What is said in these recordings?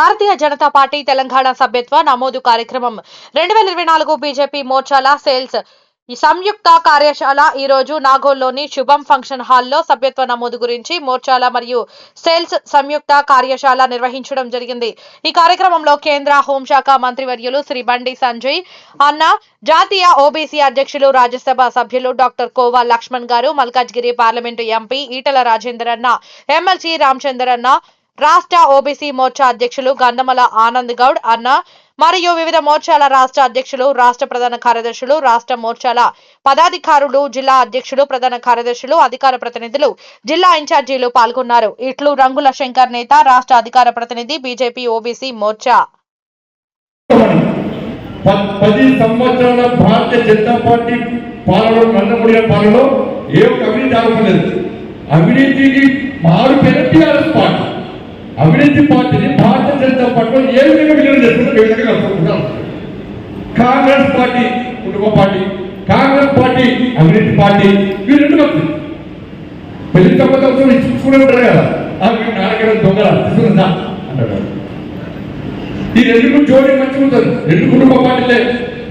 భారతీయ Janata party Telangana సభ్యత్వ నమోదు కార్యక్రమం రెండు వేల ఇరవై నాలుగు బీజేపీ మోర్చాల సేల్స్ సంయుక్త కార్యశాల ఈ రోజు నాగోల్లోని శుభం ఫంక్షన్ హాల్లో సభ్యత్వ నమోదు గురించి మోర్చాల మరియు సేల్స్ సంయుక్త కార్యశాల నిర్వహించడం జరిగింది. ఈ కార్యక్రమంలో కేంద్ర హోంశాఖ మంత్రివర్యులు శ్రీ బండి సంజయ్ అన్న జాతీయ ఓబీసీ అధ్యక్షులు రాజ్యసభ సభ్యులు డాక్టర్ కోవా లక్ష్మణ్ గారు మల్కాజ్గిరి పార్లమెంటు ఎంపీ ఈటల రాజేందర్ అన్న ఎమ్మెల్సీ రామచందర్ అన్న రాష్ట్ర ఓబీసీ మోర్చా అధ్యక్షులు గంధమల ఆనంద్ గౌడ్ అన్న మరియు వివిధ మోర్చాల రాష్ట్ర అధ్యక్షులు రాష్ట్ర ప్రధాన కార్యదర్శులు రాష్ట్ర మోర్చాల పదాధికారులు జిల్లా అధ్యక్షులు ప్రధాన కార్యదర్శులు అధికార ప్రతినిధులు జిల్లా ఇన్ఛార్జీలు పాల్గొన్నారు. ఇట్లు రంగుల శంకర్ నేత రాష్ట్ర అధికార ప్రతినిధి బీజేపీ ఓబీసీ మోర్చా. పది సంవత్సరాల భారతీయ జనతా పార్టీ పాలనలో నరేంద్ర పాలనలో ఏ ఒక్క అవినీతి ఆరోపణ లేదు. అవినీతికి మారు పేరు టీఆర్ఎస్ పార్టీ అవినీతి పార్టీని భారతీయ జనతా పార్టీలో ఏ విధంగా విలీనం చేస్తుందో ఏ విధంగా కలుపుకుంటాం కాంగ్రెస్ పార్టీ కుటుంబ పార్టీ కాంగ్రెస్ పార్టీ అవినీతి పార్టీ ఇవి రెండు కలిసి. పెళ్ళి సంబంధం ఇచ్చుకునే ఉంటారు కదా. అవి మీ నాన్నగారు దొంగల తీసుకుందా అంటారు ఈ రెండు జోడి మంచిగా ఉంటుంది రెండు కుటుంబ పార్టీలే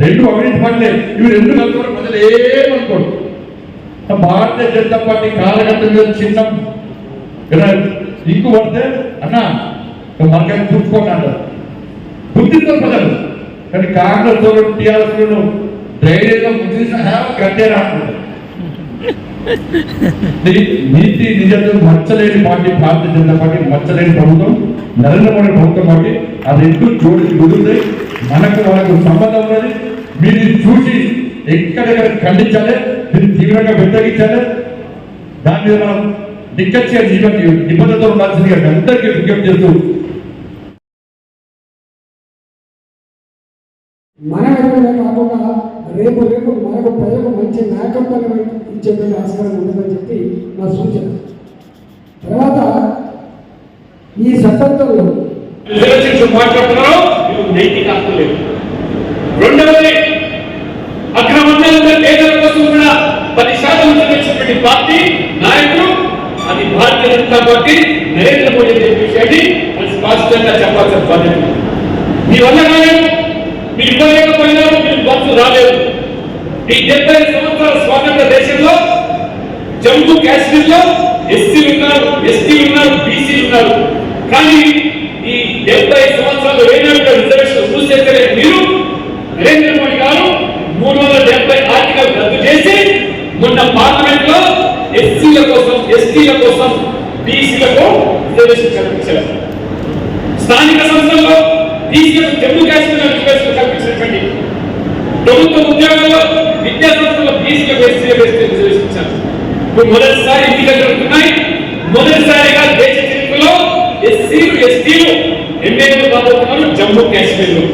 రెండు అవినీతి పార్టీలే. ఇవి రెండు కలుపుకోవడం ప్రజలు ఏమనుకోరు భారతీయ జనతా పార్టీ కాలగట్టం మీద చిన్న ఇలా ఇంకు పడితే అన్న మనకైనా చూసుకోండి అంటారు బుద్ధితో ప్రజలు కానీ కాంగ్రెస్ వాళ్ళు టీఆర్ఎస్ ధైర్యంగా బుద్ధి కట్టేరా అంటారు నీతి నిజంగా మచ్చలేని పార్టీ భారతీయ జనతా పార్టీ మచ్చలేని ప్రభుత్వం నరేంద్ర మోడీ ప్రభుత్వం పార్టీ అది ఎందుకు జోడికి కుదురుతాయి మనకు వాళ్ళకు సంబంధం ఉన్నది. మీరు చూసి ఎక్కడెక్కడ ఖండించాలి దీన్ని తీవ్రంగా వ్యతిరేకించాలి. దాని మీద మనం నిక్కచ్చిగా జీవన నిబంధనతో ఉండాల్సిందిగా అందరికీ విజ్ఞప్తి చేస్తూ మన ఎదురుగా కాకుండా రేపు రేపు మనకు ప్రజలకు మంచి నాయకత్వాన్ని ఇచ్చేటువంటి ఆస్కారం ఉంటుందని చెప్పి నా సూచన. తర్వాత ఈ విమర్శించు మాట్లాడుతున్నారో నైతిక హక్కు లేదు రెండవది అక్రమంగా పేదల కోసం కూడా పది శాతం పార్టీ నాయకులు భారతీయ జనతా పార్టీ నరేంద్ర మోడీ అనే విషయాన్ని స్పష్టంగా చెప్పాల్సిన బాధ్యత మీ వల్ల కాలేదు మీరు ఇవ్వలేకపోయినా మీరు బస్సు రాలేదు. ఈ డెబ్బై సంవత్సరాల స్వాతంత్ర దేశంలో జమ్మూ కాశ్మీర్లో ఎస్సీ ఉన్నారు ఎస్టీ ఉన్నారు బీసీ ఉన్నారు. కానీ ఈ డెబ్బై సంవత్సరాలు ఏనాడు రిజర్వేషన్ రూల్స్ ఎక్కలే మీరు నరేంద్ర మోడీ గారు మూడు వందల డెబ్బై ఆర్టికల్ రద్దు చేసి మొన్న పార్లమెంట్లో ఎస్సీల కోసం ఎస్టీల కోసం బీసీలకు రిజర్వేషన్ కల్పించారు స్థానిక సంస్థల్లో బీసీలకు జమ్మూ కాశ్మీర్ రిజర్వేషన్ కల్పించినటువంటి ప్రభుత్వ ఉద్యోగాల్లో విద్యా సంస్థల్లో బీసీలకు ఎస్సీలకు రిజర్వేషన్ ఇచ్చారు ఇప్పుడు మొదటిసారి ఎన్నికలు జరుగుతున్నాయి మొదటిసారిగా దేశ చరిత్రలో ఎస్సీలు ఎస్టీలు ఎమ్మెల్యేలు కాబోతున్నారు జమ్మూ కాశ్మీర్లో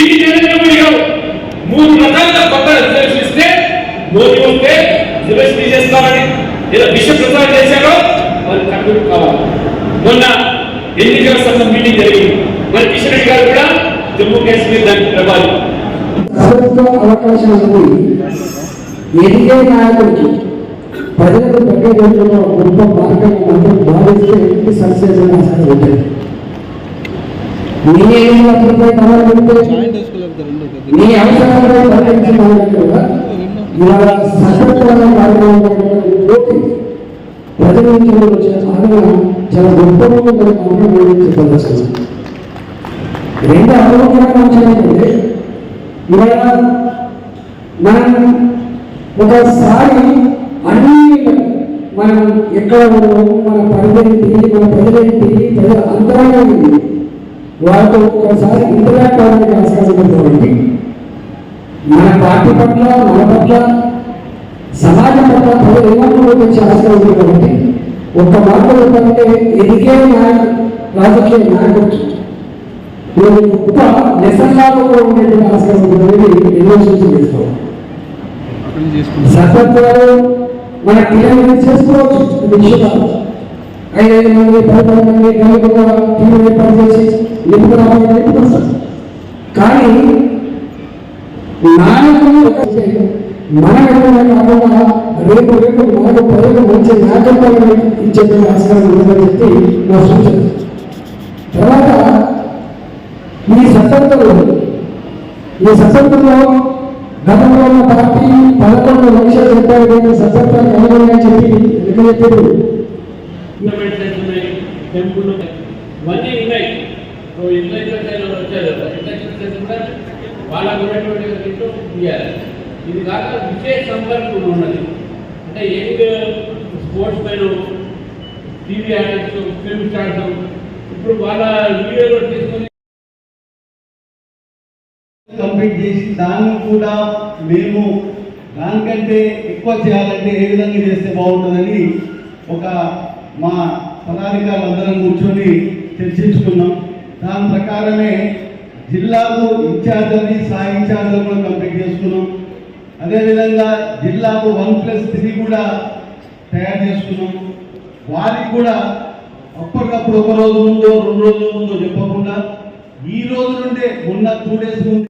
ఇది నరేంద్ర మోడీ గారు మూడు రకాల కొత్త రిజర్వేషన్ ఇస్తే మోదీ వస్తే రిజర్వేషన్ తీసేస్తామని లేదా విష ప్రచారం చేశారో వారు కన్వీట్ కావాలి. మొన్న ఎన్నికల సంఘం మీటింగ్ జరిగింది. మరి కిషన్ రెడ్డి గారు కూడా జమ్మూ కాశ్మీర్ దానికి ప్రభావి. అవకాశం ఉంది ఎదిగే నాయకుడికి ప్రజలకు దగ్గర గొప్ప మార్గం అందరూ భావిస్తే సక్సెస్ కావాలంటే మీ ఇవాళ సభ్యత్వాన్ని కార్యక్రమం ఆదరణ చాలా గొప్పగా మనం రెండు ఆరోగ్యమైన అంశాలు ఏంటంటే ఇవాళ మనం ఒకసారి అన్ని మనం ఎక్కడ ఉన్నాము మన పరిధి మన ప్రజలేంటి ప్రజల అంతరంగా ఉంది వాళ్ళతో ఒకసారి ఇంటరాక్ట్ అవ్వడానికి అవకాశం ఉంది మన పార్టీ పట్ల మన పట్ల సమాజం పట్ల ప్రజలు ఏమనుకోవడం వచ్చే ఉంది కాబట్టి ఒక్క మాట చెప్పాలంటే ఎదిగే నాయకు రాజకీయ గొప్ప ఆస్కారం ఉంటుందని ఎన్నో సూచన చేసుకోవాలి మన పిల్లలు చేసుకోవచ్చు? విషయం ఐదు ఐదు మంది పది పది మంది కలిపి టీం ఏర్పాటు చేసి నిపుణులు నిపుణులు కానీ నాయకులు ఒక- కాకుండా రేపు రేపు మనకు ప్రజలకు మంచి నాయకత్వాన్ని ఇచ్చేటువంటి ఆస్కారం ఉందని చెప్పి నా సూచన తర్వాత ఈ సభ్యతలు ఈ సభ్యతలో గతంలో ఉన్న పార్టీ పదకొండు కనుగొని చెప్పి చెప్పారు ఇవన్నీ ఉన్నాయి వచ్చారు ఇంటలెక్చువల్ కూడా వాళ్ళకు ఉన్నటువంటి దీంట్లో ఇవ్వాలి ఇది కాక విశేష సంపర్కం ఉన్నది. అంటే young sportsmen TV artist film stars ఇప్పుడు వాళ్ళ వీడియోలో తీసుకొని కంప్లీట్ చేసి దాన్ని కూడా మేము దానికంటే ఎక్కువ చేయాలంటే ఏ విధంగా చేస్తే బాగుంటుందని ఒక మా పదాధికారులు అందరం కూర్చొని చర్చించుకున్నాం. దాని ప్రకారమే జిల్లాకు ఇన్ఛార్జీని సాయి ఇన్ఛార్జీలు కూడా కంప్లీట్ చేసుకున్నాం. అదేవిధంగా జిల్లాకు వన్ ప్లస్ త్రీ కూడా తయారు చేసుకున్నాం. వారికి కూడా అప్పటికప్పుడు ఒక రోజు ముందో రెండు రోజుల ముందో చెప్పకుండా ఈ రోజు నుండే ఉన్న టూ డేస్ ముందు